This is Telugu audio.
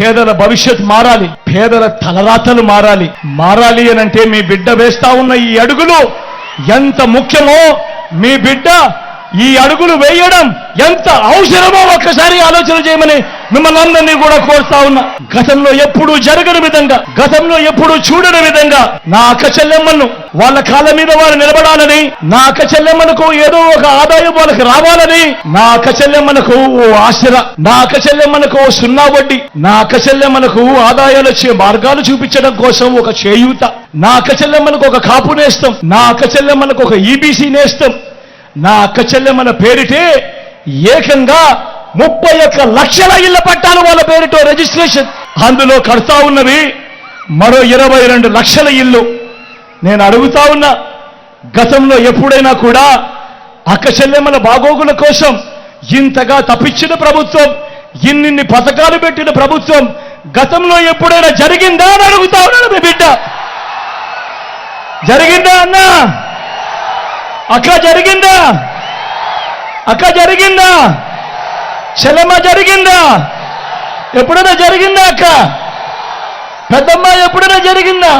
పేదల భవిష్యత్ మారాలి. పేదల తలరాతలు మారాలి. మారాలి అని అంటే మీ బిడ్డ వేస్తా ఉన్న ఈ అడుగులు ఎంత ముఖ్యమో మీ బిడ్డ ఈ అడుగులు వేయడం ఎంత అవసరమో ఒక్కసారి ఆలోచన చేయమని మిమ్మల్ని అందరినీ కూడా కోరుతా ఉన్నా. గతంలో ఎప్పుడూ జరగని విధంగా గతంలో ఎప్పుడూ చూడని విధంగా నా అక్క చెల్లెమ్మను వాళ్ళ కాళ్ళ మీద వారు నిలబడాలని నా అక్క చెల్లెమ్మలకు ఏదో ఒక ఆదాయం వాళ్ళకి రావాలని నా అక్క చెల్లెమ్మలకు ఓ ఆశర నా అక్క చెల్లెమ్మలకు ఓ సున్నా వడ్డీ నా అక్క చెల్లెమ్మలకు ఆదాయాలు వచ్చే మార్గాలు చూపించడం కోసం ఒక చేయూత నా అక్క చెల్లెమ్మలకు ఒక కాపు నేస్తం నా అక్క చెల్లెమ్మలకు ఒక ఈబీసీ నేస్తం. నా అక్క చెల్లెమ్మల పేరిటే ఏకంగా ముప్పై ఒక్క లక్షల ఇళ్ళ పట్టాలు వాళ్ళ పేరుతో రిజిస్ట్రేషన్. అందులో కడతా ఉన్నవి మరో ఇరవై రెండు లక్షల ఇల్లు. నేను అడుగుతా ఉన్నా గతంలో ఎప్పుడైనా కూడా అక్క చెల్లెమ్మల బాగోగుల కోసం ఇంతగా తప్పించిన ప్రభుత్వం ఇన్నిన్ని పథకాలు పెట్టిన ప్రభుత్వం గతంలో ఎప్పుడైనా జరిగిందా అని అడుగుతా ఉన్నాడు మీ బిడ్డ. జరిగిందా అన్నా? అక్క జరిగిందా? అక్క జరిగిందా? చెల్లెమ్మ జరిగిందా? ఎప్పుడైనా జరిగిందా అక్క? పెద్దమ్మ ఎప్పుడైనా జరిగిందా?